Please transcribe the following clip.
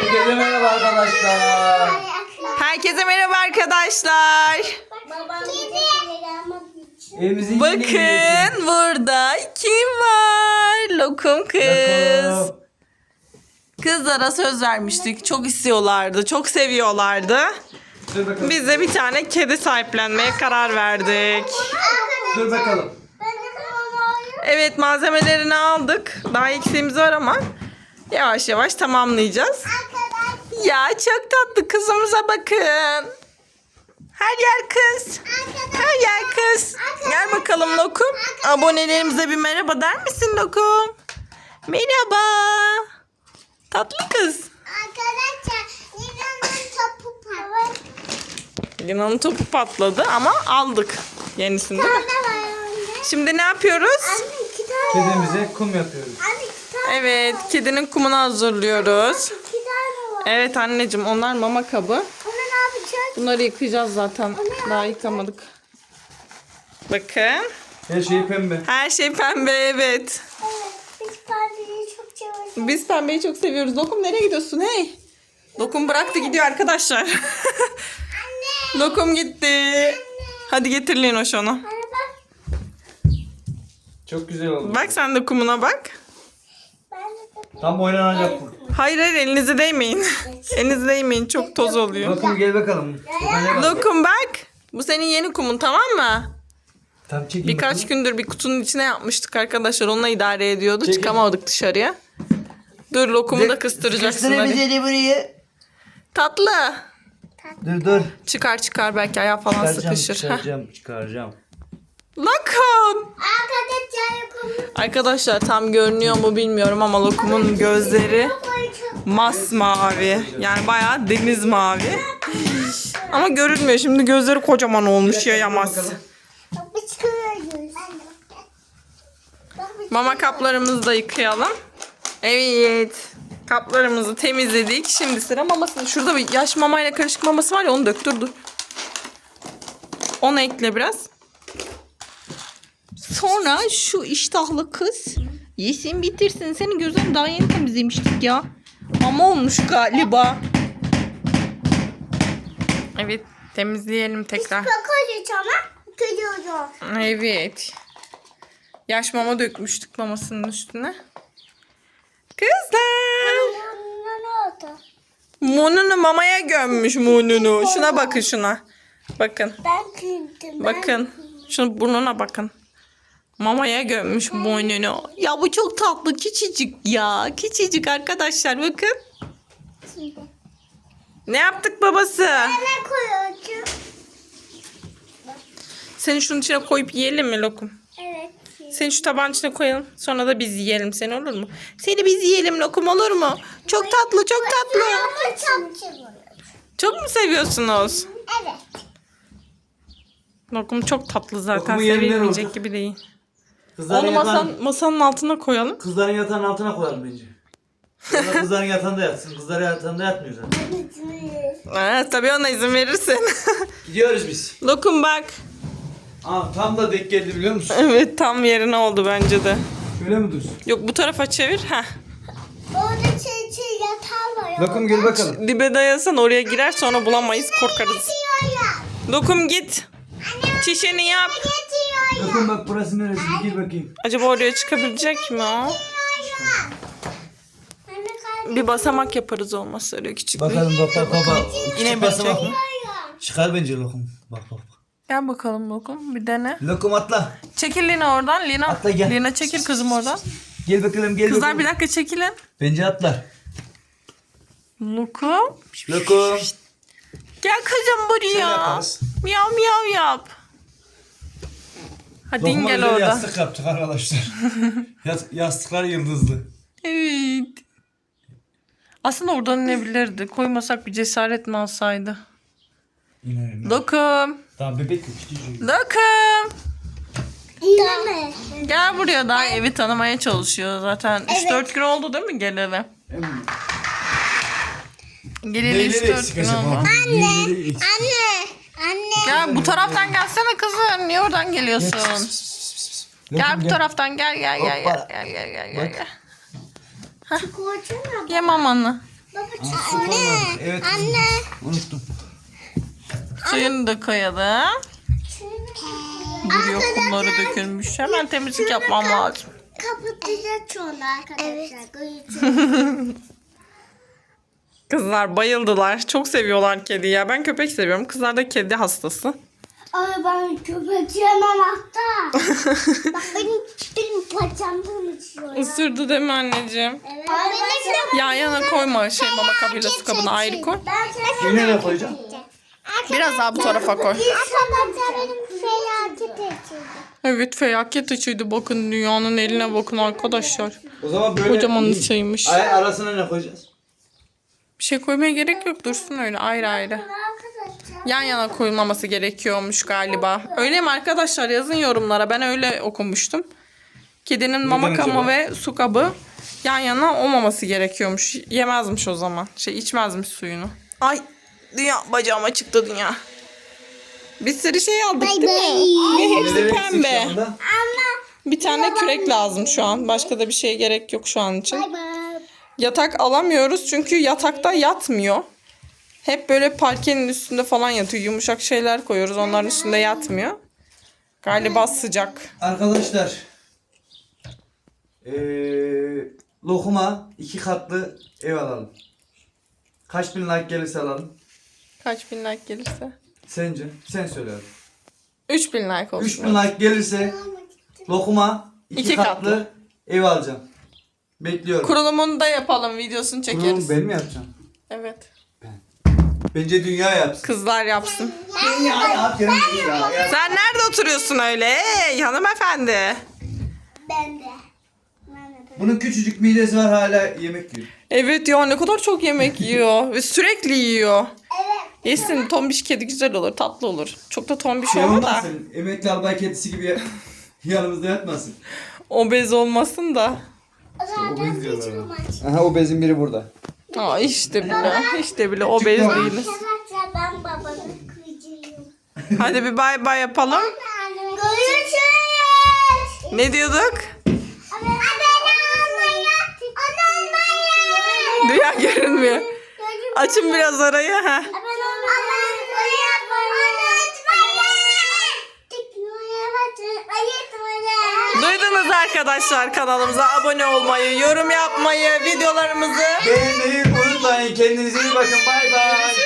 Herkese merhaba arkadaşlar. Herkese merhaba arkadaşlar. Evimizin. Bakın burada kim var? Lokum kız. Kızlara söz vermiştik. Çok istiyorlardı. Çok seviyorlardı. Dur bakalım. Biz de bir tane kedi sahiplenmeye karar verdik. Dur bakalım. Evet malzemelerini aldık. Daha eksiğimiz var ama yavaş yavaş tamamlayacağız. Ya çok tatlı kızımıza bakın. Her yer kız. Her yer kız. Gel bakalım Lokum. Abonelerimize bir merhaba der misin Lokum? Merhaba. Tatlı kız. Arkadaşlar Lina'nın topu var. Lina'nın topu patladı ama aldık yenisini değil mi? Şimdi ne yapıyoruz? Kedimize kum yapıyoruz. Anne Evet kedinin kumunu hazırlıyoruz. iki tane var. Evet anneciğim onlar mama kabı. Onu ne yapacağız? Bunları yıkayacağız zaten. Daha yıkamadık. Bakın. Her şey pembe. Her şey pembe evet. Evet. Biz parçayı çok seviyoruz. Biz pembeyi çok seviyoruz. Lokum nereye gidiyorsun hey? Lokum bıraktı gidiyor arkadaşlar. Anne. Lokum gitti. Hadi getir Linoş onu. Anne bak. Çok güzel oldu. Bak sen de kumuna bak. Bakayım. Tam oynanacak bu. Hayır hayır elinizi değmeyin. elinizi değmeyin çok toz oluyor. Lokum gel bakalım. Hadi bak. Lokum bak. Bu senin yeni kumun tamam mı? Tam çekeyim Birkaç bakalım. gündür bir kutunun içine yapmıştık arkadaşlar. Onunla idare ediyordu. Çekil. Çıkamadık dışarıya. Dur lokumu da kıstıracaksın Kıstırı hadi. buraya. Tatlı. Dur dur. Çıkar çıkar belki ayağı falan Çıkaracağım, sıkışır. Heh. çıkaracağım, çıkaracağım. Lokum. Arkadaşlar tam görünüyor mu bilmiyorum ama Lokum'un gözleri masmavi. Yani bayağı deniz mavi. Ama görünmüyor. Şimdi gözleri kocaman olmuş yayamaz. Mama kaplarımızı da yıkayalım. Evet. Kaplarımızı temizledik. Şimdi sıra mamasını. Şurada bir yaş mamayla karışık maması var ya onu dök. Dur dur. Onu ekle biraz. Sonra şu iştahlı kız yesin bitirsin. Senin gözünü daha yeni temizlemiştik ya. Mama olmuş galiba. Evet temizleyelim tekrar. Bakıyoruz ama gidiyoruz. Evet. Yaş mama dökmüştük mamasının üstüne. Kızlar. Mununu mamaya gömmüş mununu. Şuna bakın şuna. Bakın. Ben güldüm. Bakın. Şunun burnuna bakın. Mamaya gömmüş boynunu. Ya bu çok tatlı. Küçücük ya. Küçücük arkadaşlar bakın. Ne yaptık babası? ne? Seni şunun içine koyup yiyelim mi lokum? Evet. Seni şu tabağın içine koyalım. Sonra da biz yiyelim seni olur mu? Seni biz yiyelim lokum olur mu? Çok tatlı çok tatlı. Çok mu seviyorsunuz? Evet. Lokum çok tatlı zaten. Lokumu yiyenler Sevilmeyecek oldu. gibi değil. Kızların, Onu masan, masanın altına koyalım. kızların yatağının altına koyalım bence. Kızların yatağında yatsın. Kızlar yatağında yatmıyor zaten. Ha, tabii ona izin verirsin. Gidiyoruz biz. Lokum bak. Aa, tam da denk geldi biliyor musun? Evet tam yerine oldu bence de. Şöyle mi dursun? Yok bu tarafa çevir. Heh. Orada şey şey yatağı var. Lokum gel bakalım. Dibe dayasan oraya girer sonra bulamayız korkarız. Getiriyor Lokum git. Çişini yap. Getiriyor Lokum bak burası neresi? Gir bakayım. Acaba oraya çıkabilecek mi o? Bir basamak yaparız olmazsa öyle küçük bir. Bakalım bak bak bak. bak. Yine basamak bilecek. mı? Çıkar bence lokum. Bak bak bak. Gel bakalım Lokum bir dene. Lokum atla. Çekil Lina oradan. Lina, Atla gel. Lina çekil kızım oradan. Gel bakalım gel Kızlar bakalım. bir dakika çekilin. Bence atlar. Lokum. Lokum. Gel kızım buraya. Yaparız. Miyav miyav yap. Hadi in Lokuma gel orada. yastık yaptık arkadaşlar. Yas- yastıklar yıldızlı. Evet. Aslında oradan inebilirdi. Koymasak bir cesaret mi alsaydı? İnelim. Lokum. Tamam bebek yok. küçücük. Lokum. Gel buraya daha evi tanımaya çalışıyor zaten. 3-4 gün oldu değil mi geleli? Geleli Neyleri 3-4 eksik gün acaba? oldu. Neyleri eksik? Anne. Anne. Gel bu taraftan gelsene kızım. Niye oradan geliyorsun? Gel bu taraftan gel gel gel gel gel gel gel gel. gel. Çikolata mı? Ye mamanı. Anne. Evet. Anne. Unuttum. Suyunu da koyalım. Buraya kumları dökülmüş. Hemen temizlik yapmam lazım. Kapatacağız onu arkadaşlar. Kızlar bayıldılar. Çok seviyorlar kedi ya. Ben köpek seviyorum. Kızlar da kedi hastası. Ay ben köpek yemem hatta. Bak benim, benim paçamdan uçuyor. Isırdı değil mi anneciğim? Evet. Ay, Yan yana koyma şey mama kabıyla su kabını ayrı koy. Yine ne koyacağım? Biraz daha bu tarafa koy. Arkadaşlar benim felaket açıldı. Evet felaket açıydı. Bakın dünyanın eline bakın arkadaşlar. O zaman böyle Kocaman ısıymış. Ay arasına ne koyacağız? Bir şey koymaya gerek yok. Dursun öyle ayrı ayrı. Yan yana koyulmaması gerekiyormuş galiba. Öyle mi arkadaşlar? Yazın yorumlara. Ben öyle okumuştum. Kedinin mama acaba? kabı ve su kabı yan yana olmaması gerekiyormuş. Yemezmiş o zaman. Şey içmezmiş suyunu. Ay dünya bacağıma çıktı dünya. Bir sürü şey aldık değil mi? Ve hepsi pembe. Bir tane kürek lazım şu an. Başka da bir şeye gerek yok şu an için. Bay bay. Yatak alamıyoruz çünkü yatakta yatmıyor. Hep böyle parkenin üstünde falan yatıyor. Yumuşak şeyler koyuyoruz. Onların üstünde yatmıyor. Galiba sıcak. Arkadaşlar. Ee, lokuma iki katlı ev alalım. Kaç bin like gelirse alalım. Kaç bin like gelirse? Sence? Sen söyle hadi. 3000 like olsun. 3 bin like gelirse lokuma iki, İki katlı, katlı. ev alacağım. Bekliyorum. Kurulumunu da yapalım. Videosunu Kurulumu çekeriz. ben mi yapacağım? Evet. Bence dünya yapsın. Kızlar yapsın. Dünya yap yarın dünya. Ya. Sen nerede oturuyorsun öyle? Ey hanımefendi. Ben de. Ben de. Bunun küçücük midesi var hala yemek yiyor. Evet ya ne kadar çok yemek yiyor. Ve sürekli yiyor. Evet. Yesin tombiş kedi güzel olur. Tatlı olur. Çok da tombiş Şey olma da. olmasın. Emekli albay kedisi gibi yanımızda yatmasın. Obez olmasın da. Zaten Obez diyorlar ona. Aha o bezin biri burada. Aa işte bile. işte bile obez değiliz. Arkadaşlar ben babanın kıyıcıyım. Hadi bir bay bay yapalım. Görüşürüz. Ne diyorduk? Abone olmayı. Abone olmayı. Dünya görünmüyor. Açın biraz arayı. ha. Abone olmayı. unutmayın. Duydunuz arkadaşlar kanalımıza abone olmayı, yorum yapmayı, videolarımızı Beğenmeyi unutmayın. Kendinize iyi bakın. Bay bay.